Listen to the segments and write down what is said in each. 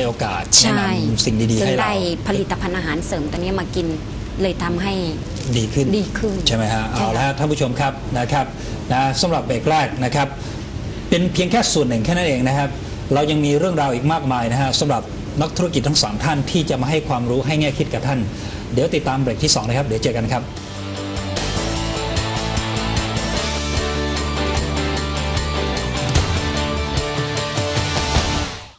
ให้โอกาสใช่แนะนำสิ่งดีๆถึให้งเราได้ผลิตภัณฑ์อาหารเสริมตัวนี้มากินเลยทำให้ดีขึ้นดีขึ้นใช่ไหมฮะใช่เอาละค่ะฮะท่านผู้ชมครับนะครับนะสำหรับเบรกแรกนะครับ เป็นเพียงแค่ส่วนหนึ่งแค่นั้นเองนะครับ เรายังมีเรื่องราวอีกมากมายนะฮะสำหรับนักธุรกิจทั้งสามท่านที่จะมาให้ความรู้ให้แง่คิดกับท่าน เดี๋ยวติดตามเบรกที่สองนะครับ เดี๋ยวเจอกันครับ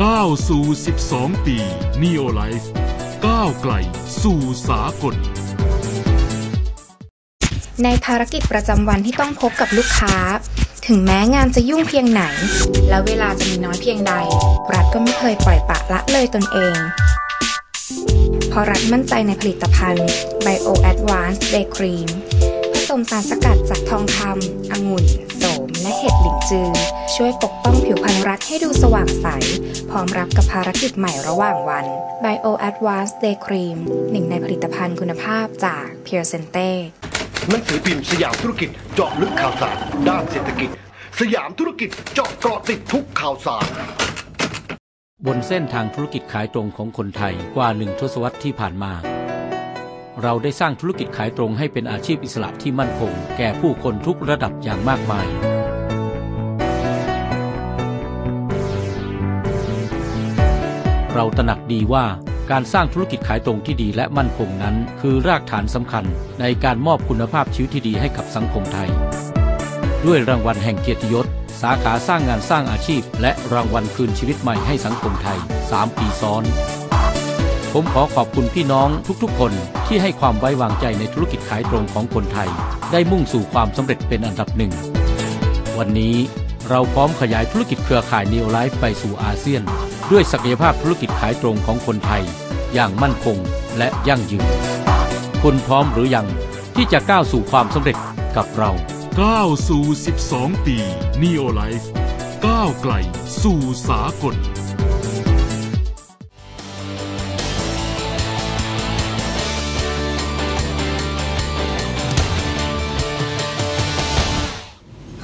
ก้าวสู่ 12 ปี Neo Life ก้าวไกลสู่สากล ในภารกิจประจำวันที่ต้องพบกับลูกค้า ถึงแม้งานจะยุ่งเพียงไหน และเวลาจะมีน้อยเพียงใด รัฐก็ไม่เคยปล่อยปละละเลยตนเองเพราะรัฐมั่นใจในผลิตภัณฑ์ Bio Advanced Day Cream ผสมสารสกัดจากทองคำองุ่น โสม และเห็ดหลิงจือ ช่วยปกป้องผิวพรรณรัฐให้ดูสว่างใส พร้อมรับกับภารกิจใหม่ระหว่างวัน Bio Advanced Day Cream หนึ่งในผลิตภัณฑ์คุณภาพจาก Pure Sente หนังสือพิมพ์สยามธุรกิจเจาะลึกข่าวสาร ด้านเศรษฐกิจ สยามธุรกิจเจาะเกาะติดทุกข่าวสารบนเส้นทางธุรกิจขายตรงของคนไทยกว่าหนึ่งทศวรรษที่ผ่านมา เราได้สร้างธุรกิจขายตรงให้เป็นอาชีพอิสระที่มั่นคง แก่ผู้คนทุกระดับอย่างมากมาย เราตระหนักดีว่าการสร้างธุรกิจขายตรงที่ดีและมั่นคงนั้น คือรากฐานสำคัญในการมอบคุณภาพชีวิตที่ดีให้กับสังคมไทย ด้วยรางวัลแห่งเกียรติยศ สาขาสร้างงานสร้างอาชีพ และรางวัลคืนชีวิตใหม่ให้สังคมไทย 3 ปีซ้อน ผมขอขอบคุณพี่น้องทุกๆ คนที่ให้ความไว้วางใจในธุรกิจขายตรงของคนไทย ได้มุ่งสู่ความสำเร็จเป็นอันดับหนึ่ง วันนี้เราพร้อมขยายธุรกิจเครือข่ายนีโอไลฟ์ไปสู่อาเซียน ด้วยศักยภาพธุรกิจขายตรงของคนไทย อย่างมั่นคงและยั่งยืน คุณพร้อมหรือยังที่จะก้าวสู่ความสำเร็จกับเราก้าวสู่ 12 ปี Neo Life ก้าวไกลสู่สากล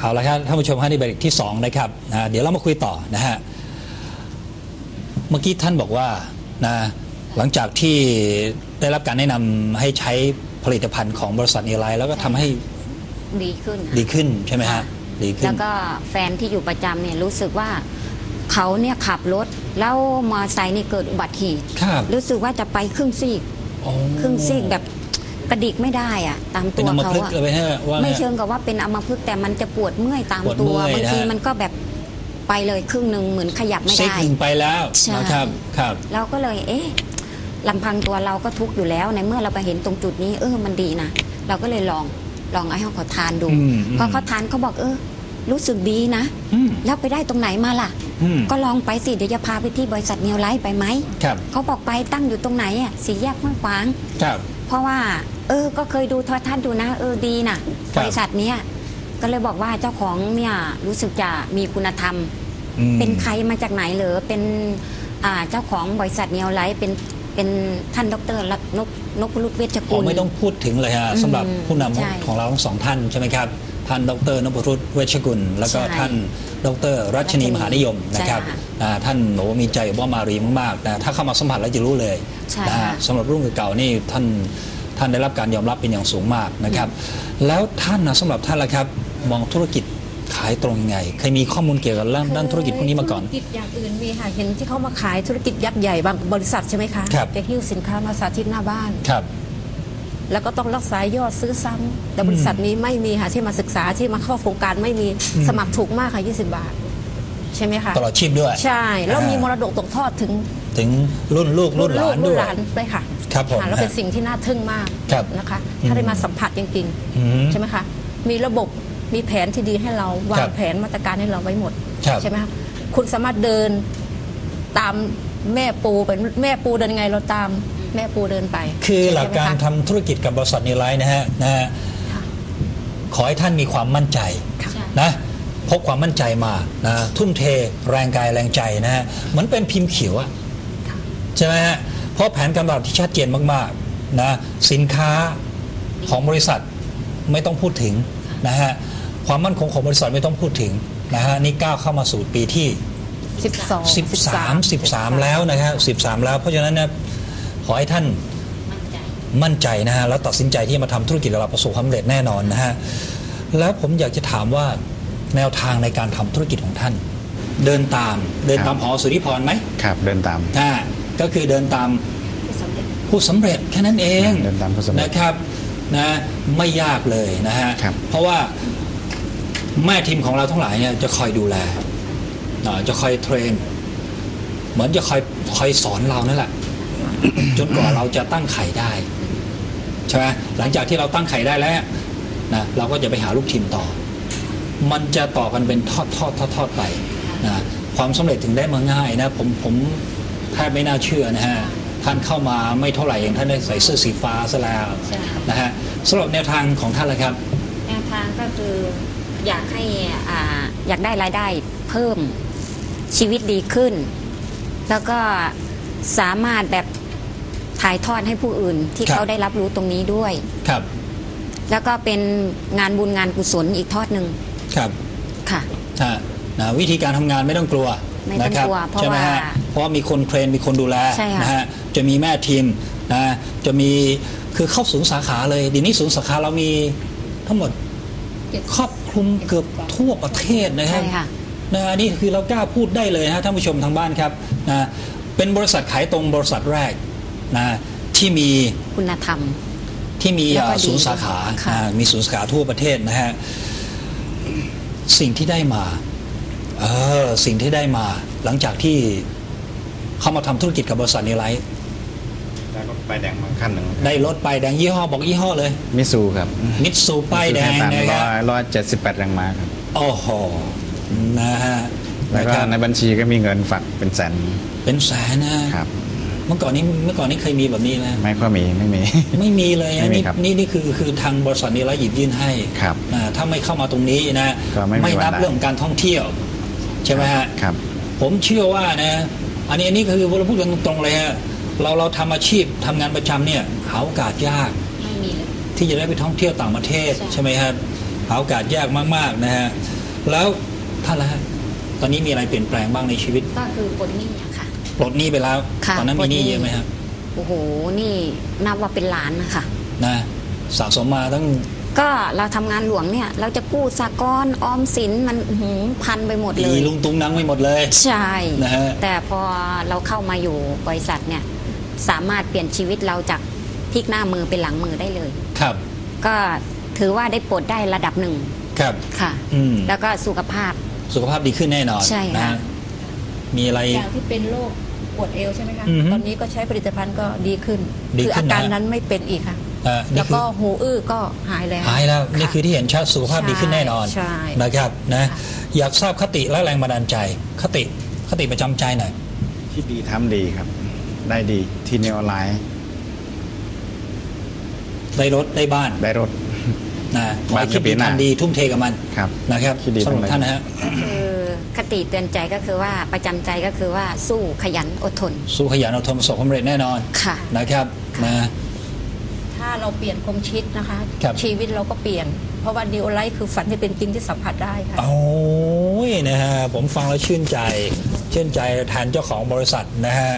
เอาละครับท่านผู้ชมฮะนี่เบรกที่สองนะครับนะเดี๋ยวเรามาคุยต่อนะฮะเมื่อกี้ท่านบอกว่านะหลังจากที่ได้รับการแนะนำให้ใช้ผลิตภัณฑ์ของบริษัทเอไลน์แล้วก็ทำให้ดีขึ้นดีขึ้นใช่ไหมฮะดีขึ้แล้นวก็แฟนที่อยู่ประจำเนี่ยรู้สึกว่าเขาเนี่ยขับรถแล้วมอเตอร์ไซค์นี่เกิดอุบัติเหตุครับรู้สึกว่าจะไปครึ่งซีกโอ้ครึ่งซีกแบบ กระดิกไม่ได้อะตามเป็ตันวอัมเขาพฤกษ์อะเลยไหมฮะว่า ไม่เชิงกับว่าเป็นอัมพฤกษ์แต่มันจะปวดเมื่อยตามปวดตัวเมื่อยบางทีนะมันก็แบบไปเลยครึ่งหนึ่งเหมือนขยับไม่ซิกได้ หนึ่งไปแล้วใช่ นะครับครับ เราก็เลย เอ๊ะลำพังตัวเราก็ทุกข์อยู่แล้ว ในเมื่อเราไปเห็นตรงจุดนี้ เออมันดีนะเราก็เลยลองลองให้เขาทานดูอืมอืม พอเขาทานเขาบอกเออ รู้สึกดีนะ อืมแล้วไปได้ตรงไหนมาล่ะ อืมก็ลองไปสิเดี๋ยวจะพาไปที่บริษัทเนียวไลท์ไปไหมครับเขาบอกไปตั้งอยู่ตรงไหนอะสี่แยกห้วยขวาง ครับ เพราะว่า เออ ก็เคยดูโทรทัศน์ดูนะ เออดีนะครับบริษัทเนี้ยก็เลยบอกว่าเจ้าของเนี่ยรู้สึกจะมีคุณธรรม อืม เป็นใครมาจากไหนเหรอเป็นอ่าเจ้าของบริษัทเนียวไลท์เป็นเป็นท่านดรรัตนพนพรุตเวชผกุมล ไม่ต้องพูดถึงเลยฮะอืมสำหรับผู้นใช่ำของเราทั้งสองท่านใช่ไหมครับ ท่านดรนพรุตเวชกุล แล้วก็ใช่ท่านดรรัชนีรัชนีมหานิยมนะครับใช่ค่ะอ่าท่านโหมีใจว่ามารีมากๆนะถ้าเข้ามาสัมผัสแล้วจะรู้เลยใช่นะฮะค่ะ สำหรับรุ่นเก่าๆนี่ท่าน ท่านได้รับการยอมรับเป็นอย่างสูงมากนะครับ แล้วท่านนะสำหรับท่านละครับ มองธุรกิจขายตรงยังไงเคยมีข้อมูลเกี่ยวกับเรื่องด้านธุรกิจพวกนี้มาก่อน ธุรกิจอย่างอื่นมีค่ะ เห็นที่เขามาขายธุรกิจยักษ์ใหญ่บางบริษัทใช่ไหมคะครับ จะหิ้วสินค้ามาสาธิตหน้าบ้าน ครับ แล้วก็ต้องรักษายอดซื้อซ้ำแต่บริษัทนี้ไม่มีค่ะที่มาศึกษาที่มาเข้าโครงการไม่มีสมัครถูกมากค่ะ 20 บาท ใช่ไหมคะตลอดชีพด้วยใช่ แล้วมีอ่ามมรดกตกทอดถึงถึงรุ่นลูกรุ่นหลานรุ่ด้วยหลานด้วยค่ะ ครับผมค่ะแล้วเป็นสิ่งที่น่าทึ่งมากครับนะคะอืมถ้าได้มาสัมผัสจริงอืม ๆใช่ไหมคะมีระบบมีแผนที่ดีให้เราวาครังบแผนมาตรการให้เราไว้หมดครับใช่ไหมคะคุณสามารถเดินตามแม่ปูเป็นแม่ปูเดินไงเราตามแม่ปูเดินไปคือหลักการใช่ไมทำคะธุรกิจกับบริษัทนิไลท์นะฮะนะฮะค่ะ ขอให้ท่านมีความมั่นใจค่ะ นะพกความมั่นใจมานะทุ่มเทแรงกายแรงใจนะฮะเหมือนเป็นพิมพ์เขียวอะใช่ไหมฮะ เพราะแผนการตลาดที่ชัดเจนมากๆนะสินค้าของบริษัทไม่ต้องพูดถึงนะฮะความมั่นคงของบริษัทไม่ต้องพูดถึงนะฮะนี่ก้าวเข้ามาสู่ปีที่ 12 13 13 แล้วนะครับ13 แล้ว เพราะฉะนั้นนะขอให้ท่านมั่นใจนะฮะแล้วตัดสินใจที่จะมาทำธุรกิจกับเราประสบความสำเร็จแน่นอนนะฮะแล้วผมอยากจะถามว่าแนวทางในการทำธุรกิจของท่าน เดินตามเดินตามหอสุริพรไหมครับ เดินตามอ่า ก็คือเดินตามผู้สำเร็จแค่นั้นเองเดินตามผู้สำเร็จนะครับนะไม่ยากเลยนะฮะครับเพราะว่าแม่ทีมของเราทั้งหลายเนี่ยจะคอยดูแลอ่าจะคอยเทรน เหมือนจะคอยคอยสอนเรานั่นแหละ จนกว่าเราจะตั้งไข่ได้ใช่ไหมหลังจากที่เราตั้งไข่ได้แล้วนะเราก็จะไปหาลูกทีมต่อ มันจะต่อกันเป็นทอดทอดทอดทอดไปนะความสำเร็จถึงได้มาง่ายนะผมผมแทบไม่น่าเชื่อนะฮะท่านเข้ามาไม่เท่าไหร่เองท่านได้ใส่เสื้อสีฟ้าซะแล้วใช่นะฮะสำหรับแนวทางของท่านละครับ แนวทางก็คืออยากให้อ่าอยากได้รายได้เพิ่มชีวิตดีขึ้น แล้วก็สามารถแบบถ่ายทอดให้ผู้อื่นที่ครับ เขาได้รับรู้ตรงนี้ด้วย ครับแล้วก็เป็นงานบุญงานกุศลอีกทอดหนึ่งครับค่ะ ฮะนะวิธีการทำงานไม่ต้องกลัว ไม่ต้องนะครับกลัวเพราะใช่ไหมฮะว่าเพราะว่ามีคนเทรนมีคนดูแลใช่ค่ะนะฮะจะมีแม่ทีมนะจะมีคือเข้าศูนย์สาขาเลยเดียวนี้ศูนย์สาขาเรามีทั้งหมดครอบคลุมเกือบทั่วประเทศนะครัใช่บค่ะนะอันนี้คือเรากล้าพูดได้เลยนะฮะท่านผู้ชมทางบ้านครับนะเป็นบริษัทขายตรงบริษัทแรกนะที่มีคุณธรรม ที่มีแล้วก็เอ่อศูนย์สาขาค่ะอ่ามีศูนย์สาขาทั่วประเทศนะฮะสิ่งที่ได้มา เออสิ่งที่ได้มาหลังจากที่เข้ามาทำธุรกิจกับบริษัทนิไลท์แล้วก็ไปแดงมาขั้นหนึ่งได้รถไปายแดงยี่ห้อบอกยี่ห้อเลย มิซูครับมิตซูป้ายแดงตามนะคร้รัอบยร้อยเจ็ดสิบแปดแรงม้าครับ โอ้โหนะฮะแล้วก็นะครับในบัญชีก็มีเงินฝากเป็นแสนเป็นแสนนะครับ เมื่อก่อนนี้เมื่อก่อนนี้เคยมีแบบนี้ไหมไม่ค่อยมีไม่มี ไม่มีเลยไม่นะมีนี่ครับนี่นี่คือคือทางบริษัทนิไลท์หยิบยื่นให้ครับนะถ้าไม่เข้ามาตรงนี้นะก็ไม่มีนับวันได้ เรื่องของการท่องเที่ยว ใช่ไหมฮะครับ ผมเชื่อว่านะ อันนี้อันนี้คือเราพูดกันตรงๆเลยฮะเราเราทำอาชีพทำงานประจำเนี่ยหาโอกาสยาก ไม่มีเลย ที่จะได้ไปท่องเที่ยวต่างประเทศใช่ ใช่ไหมครับหาโอกาสยากมากๆนะฮะแล้วท่านละฮะตอนนี้มีอะไรเปลี่ยนแปลงบ้างในชีวิตก็คือปลดหนี้อะค่ะ ปลดหนี้ไปแล้ว ค่ะตอนนั้นปลมีดหหนี้นี้ เยอะไหมครับโอ้โห นี่นับว่าเป็นล้านนะคะนะสะสมมาตั้ง ก็เราทำงานหลวงเนี่ย เราจะกู้สากลออมสินมันอื้อหือพันไปหมดเลดีย ลุงตุงนังไม่หมดเลย ใช่ นะฮะ แต่พอเราเข้ามาอยู่บริษัทเนี่ย สามารถเปลี่ยนชีวิตเราจากพลิกหน้ามือเป็นหลังมือได้เลย ครับ ก็ถือว่าได้ปลดได้ระดับหนึ่งครับ ค่ะ อืม แล้วก็สุขภาพ สุขภาพดีขึ้นแน่นอนใช่ค่ะ นะฮะมีอะไร อย่างที่เป็นโรคปวดเอวใช่ไหมคะ อือฮึตอนนี้ก็ใช้ผลิตภัณฑ์ก็ดีขึ้น ดีคือขึ้อานการนะนั้นไม่เป็นอีกค่ะ เอ่อนี่แล้วคือก็หูอื้อก็หายแล้วหายแล้วนี่คือที่เห็นชัดสุขภาพดีขึ้นแน่นอนใช่นะครับนะอยากทราบคติและแรงบันดาลใจ คติคติประจำใจหน่อยที่ดีทำดีครับ ได้ดีที่ในออนไลน์ได้รถได้บ้านได้รถ นะขอให้บ้านคิดก็ปีดีหน้า ทำดีทุ่มเทกับมันครับ นะครับคิดดีสำหรับทำดีท่านนะฮะคือคติเตือนใจก็คือว่าประจำใจก็คือว่าสู้ขยันอดทน สู้ขยันอดทนประสบความสำเร็จแน่นอนค่ะ นะครับนะถ้าเราเปลี่ยนความคิดนะคะ ครับ ชีวิตเราก็เปลี่ยน เพราะว่าดิวไลท์คือฝันที่เป็นจริงที่สัมผัสได้ค่ะ โอ้ยนะฮะผมฟังแล้วชื่นใจ ชื่นใจแทนเจ้าของบริษัทนะฮะ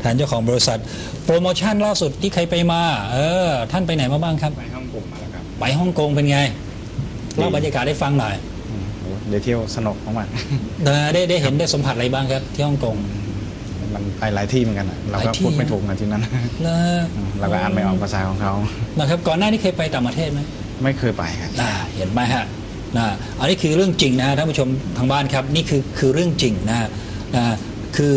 แทนเจ้าของบริษัท โปรโมชั่นล่าสุดที่ใครไปมา เออ ท่านไปไหนมาบ้างครับ ไปห้องกลุ่มมาแล้วครับไปฮ่องกงเป็นไงเล่าบรรยากาศได้ฟังหน่อยอืมโอ้เดี๋ยวเที่ยวสนุกมากเออได้ได้เห็นได้สัมผัสอะไรบ้างครับที่ฮ่องกงๆ มันไปหลายที่เหมือนกันอะเราหลายก็ที่ พูดไม่ถูกกันที่นั้นนะอืมเราก็อ่านไม่ออกภาษาของเขา นะครับก่อนหน้านี้เคยไปต่างประเทศไหม ไม่เคยไปครับ อ่าเห็นไหมฮะนะอันนี้คือเรื่องจริงนะท่านผู้ชมทางบ้านครับ นี่คือคือเรื่องจริงนะนะคือ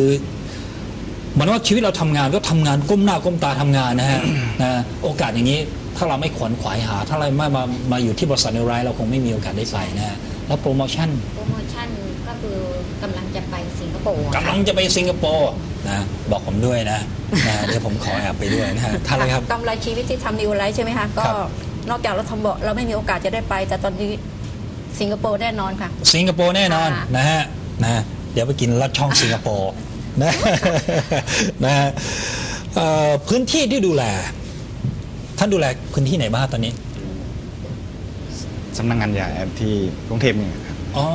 เหมือนว่าชีวิตเราทำงานก็ทำงานก้มหน้าก้มตาทำงานนะฮะ นะโอกาสอย่างนี้ถ้าเราไม่ขวนขวายหา ถ้าเราไม่มามาอยู่ที่บริษัทในรายเราคงไม่มีโอกาสได้ไปนะฮะแล้วโปรโมชั่นโปรโมชั่นก็คือกำลังจะไปสิงคโปร์กำลังจะไปสิงคโปร์ นะบอกผมด้วยนะนะเดี๋ยวผมขอแอบไปด้วยนะฮะท่านเลยครับ กำไรชีวิตที่ทำนิวไลท์ใช่ไหมคะ ก็ครับ นอกจากเราทำเบาะเราไม่มีโอกาสจะได้ไป แต่ตอนนี้สิงคโปร์แน่นอนค่ะ สิงคโปร์แน่นอนค่ะ นะฮะนะเดี๋ยวไปกินลัดช่องสิงคโปร์นะ นะฮะเอ่อพื้นที่ที่ดูแล ท่านดูแลพื้นที่ไหนบ้างตอนนี้สำนักงานใหญ่ที่กรุงเทพนี่ครับอ๋อ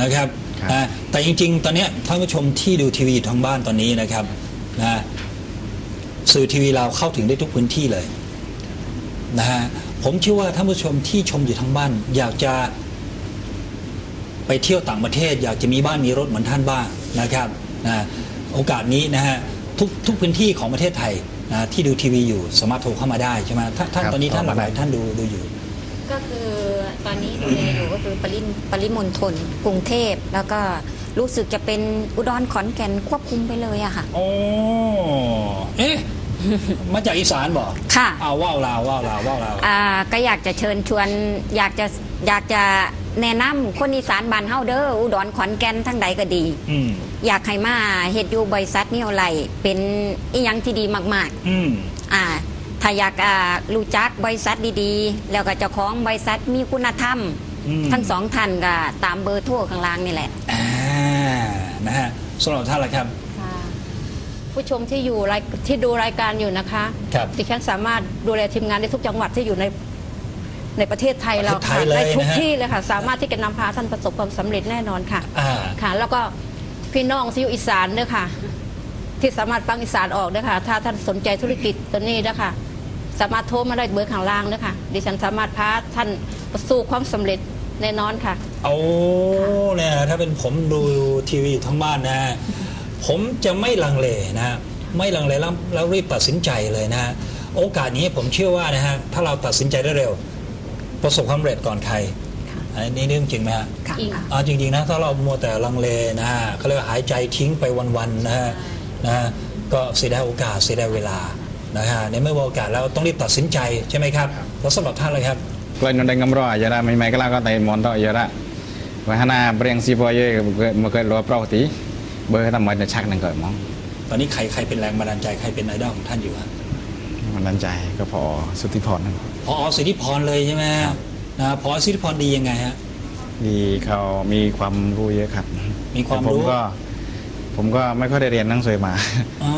นะครับครับ นะแต่จริง ๆ ตอนนี้ท่านผู้ชมที่ดูทีวีอยู่ทางบ้านตอนนี้นะครับนะสื่อทีวีเราเข้าถึงได้ทุกพื้นที่เลยนะฮะผมเชื่อว่าท่านผู้ชมที่ชมอยู่ทางบ้าน อยากจะไปเที่ยวต่างประเทศ อยากจะมีบ้านมีรถเหมือนท่านบ้างนะครับนะโอกาสนี้นะฮะทุกทุกพื้นที่ของประเทศไทยนะที่ดูทีวีอยู่สามารถโทรเข้ามาได้ใช่ไหมท่านท่านครับตอนนี้ท่านหลากหลายท่านดูดูอยู่ ก็คือ ตอนนี้ดูแลอยู่ก็คือปริมปริมณฑลกรุงเทพ แล้วก็รู้สึกจะเป็นอุดรขอนแก่นควบคุมไปเลยอะค่ะ โอ้เอ๊ะมาจากอีสานบอกค่ะ เอาว่าวลาวว่าวลาวว่าวลาวอ่าก็อยากจะเชิญชวนอยากจะอยากจะแนะนำคนอีสานบ้านเฮาเด้ออุดรขอนแก่นทั้งใดก็ดี อืมอยากให้มาเฮ็ดอยู่บริษัทนิวไลเป็นอีหยังที่ดีมากอืมๆอ่า ถ้าอยากอ่ารู้จักบริษัทดีๆ แล้วก็เจ้าของบริษัทมีคุณธรรม อืม ทั้งสองท่านก็ตามเบอร์โทรข้างล่างนี่แหละ อ่านะฮะสำหรับท่านละครับผู้ชมที่อยู่รายที่ดูรายการอยู่นะคะครับ ดิฉันสามารถดูแลทีมงานได้ทุกจังหวัดที่อยู่ในในประเทศไทยเราประเทศไทค่ะยเลยในทุกนะฮะ ที่เลยค่ะ สามารถที่จะนำพาท่านประสบความสำเร็จแน่นอนค่ะ อ่า ค่ะ แล้วก็พี่น้องที่อยู่อีสานเนี่ยค่ะ ที่สามารถฟังอีสานออกเนี่ยค่ะ ถ้าท่านสนใจธุรกิจตัวนี้นะคะ สามารถโทรมาได้เบอร์ข้างล่างนะคะดิฉันสามารถพาท่านประสบความสำเร็จแน่นอนค่ะ โอ้เนี่ยถ้าเป็นผมดูทีวีอยู่ทั้งบ้านนะ ผมจะไม่ลังเลนะฮะไม่ลังเลแล้วแล้วรีบตัดสินใจเลยนะฮะโอกาสนี้ผมเชื่อว่านะฮะถ้าเราตัดสินใจได้เร็ว ประสบความสำเร็จก่อนใครอันนี้เรื่องจริงไหมฮะ ค่ะจริงอ่าจริงๆนะถ้าเรามัวแต่ลังเลนะฮะเขาเรียกว่าหายใจทิ้งไปวันๆนะฮะนะฮะก็เสียดายโอกาสเสียดายเวลา นะฮะในเมื่อมีโอกาสแล้วต้องรีบตัดสินใจใช่ไหมครับแล้วสำหรับท่านเลยครับ Kalau yang ada ngamro aja lah, mai mai kalau kata monto aja lah. Wahana beriang si boy muka luar perahu ti, boleh kita mau cak nang kau mong. ตอนนี้ใครใครเป็นแรงบันดาลใจใครเป็นไอดอลของท่านอยู่ฮะมันใจก็พอสุทธิพรนั่นพอสิทธิพรเลยใช่ไหมฮะนะพอสิทธิพรดียังไงฮะ ดีเขามีความรู้เยอะครับมีความรู้แต่ผมก็ ผมก็ไม่ค่อยได้เรียนหนังสือมา อ๋อ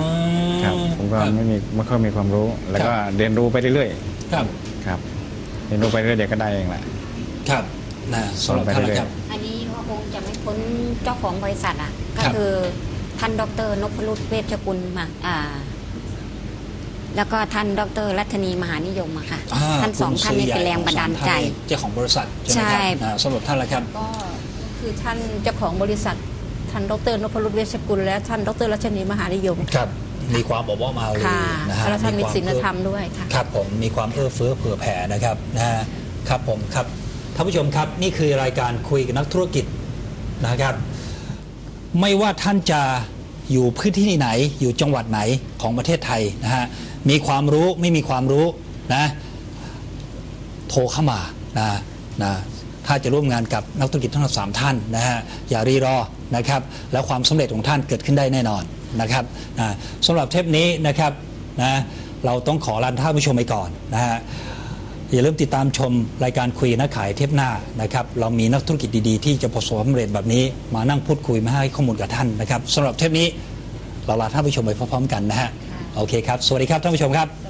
ครับผมก็ครับไม่มีไม่ค่อยมีความรู้ แล้วก็เรียนรู้ไปเรื่อยครับๆครับเรียนรู้ไปเรื่อยเดี๋ยวก็ได้เองแหละครับนะสำหรับท่านละครับ อันนี้ก็คงจะไม่พ้นเจ้าของบริษัทอะ ก็ครับคือท่านดรนพรุตเวชกุลมาอ่า แล้วก็ท่านดรรัตนีมหานิยมอะค่ะอ่ท่านสองคุณท่านนี้ซื้เป็นแรงบันดาลใจของสมท่านเจ้าของบริษัทใช่ไหมใช่ครับนะสำหรับท่านละครับก็คือท่านเจ้าของบริษัทท่านดรนพรุตเวชกุลและท่านดรรัชนีมหานิยมครับ มีความบอกว่ามาเลยค่ะนะฮะและท่านมีควศีลธรรมด้วยค่ะ ครับผมมีความเอื้อเฟื้อเผื่อแผ่นะครับนะฮะครับผมครับท่านผู้ชมครับนี่คือรายการคุยกับนักธุรกิจนะครับ ไม่ว่าท่านจะอยู่พื้นที่ไหน อยู่จังหวัดไหนของประเทศไทยนะฮะมีความรู้ไม่มีความรู้นะโทรเข้ามานะนะถ้าจะร่วมงานกับนักธุรกิจทั้งสามท่านนะฮะอย่ารีรอนะครับ แล้วความสำเร็จของท่านเกิดขึ้นได้แน่นอน นะครับนะสำหรับเทปนี้นะครับนะเราต้องขอลาท่านผู้ชมไปก่อนนะฮะอย่าลืมติดตามชมรายการคุยนักขายเทปหน้านะครับเรามีนักธุรกิจดีๆ ที่จะประสบความสำเร็จแบบนี้ มานั่งพูดคุยมาให้ข้อมูลกับท่านนะครับสำหรับเทปนี้เราลาท่านผู้ชมไปพร้อมๆกันนะฮะโอเคครับ สวัสดีครับท่านผู้ชมครับ